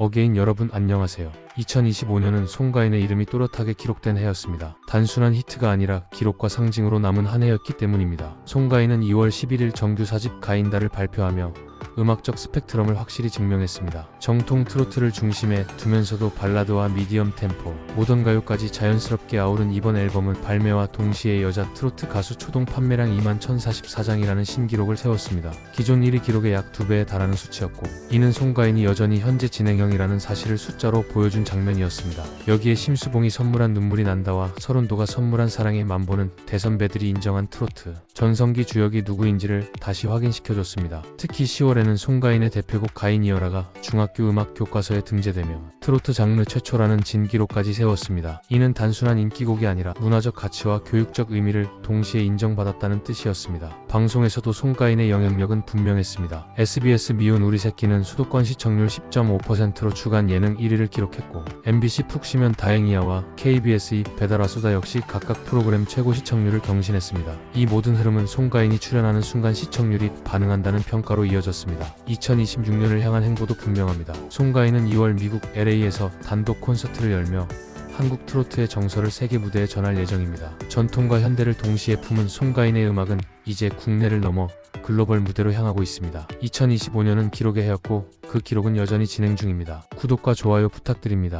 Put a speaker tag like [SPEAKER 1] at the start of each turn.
[SPEAKER 1] 어게인 여러분 안녕하세요. 2025년은 송가인의 이름이 또렷하게 기록된 해였습니다. 단순한 히트가 아니라 기록과 상징으로 남은 한 해였기 때문입니다. 송가인은 2월 11일 정규 4집 가인다를 발표하며 음악적 스펙트럼을 확실히 증명했습니다. 정통 트로트를 중심에 두면서도 발라드와 미디엄 템포, 모던 가요까지 자연스럽게 아우른 이번 앨범은 발매와 동시에 여자 트로트 가수 초동 판매량 2만 1044장이라는 신기록을 세웠습니다. 기존 1위 기록의 약 2배에 달하는 수치였고 이는 송가인이 여전히 현재 진행형이라는 사실을 숫자로 보여준 장면이었습니다. 여기에 심수봉이 선물한 눈물이 난다와 서른도가 선물한 사랑의 만보는 대선배들이 인정한 트로트 전성기 주역이 누구인지를 다시 확인시켜줬습니다. 특히 10월에 는 송가인의 대표곡 가인이어라가 중학교 음악 교과서에 등재되며 트로트 장르 최초라는 진기록까지 세웠습니다. 이는 단순한 인기곡이 아니라 문화적 가치와 교육적 의미를 동시에 인정받았다는 뜻이었습니다. 방송에서도 송가인의 영향력은 분명했습니다. SBS 미운 우리 새끼는 수도권 시청률 10.5%로 주간 예능 1위를 기록했고 MBC 푹 쉬면 다행이야와 KBS 이 배달와 수다 역시 각각 프로그램 최고 시청률을 경신했습니다. 이 모든 흐름은 송가인이 출연하는 순간 시청률이 반응한다는 평가로 이어졌습니다. 2026년을 향한 행보도 분명합니다. 송가인은 2월 미국 LA에서 단독 콘서트를 열며 한국 트로트의 정서를 세계 무대에 전할 예정입니다. 전통과 현대를 동시에 품은 송가인의 음악은 이제 국내를 넘어 글로벌 무대로 향하고 있습니다. 2025년은 기록의 해였고 그 기록은 여전히 진행 중입니다. 구독과 좋아요 부탁드립니다.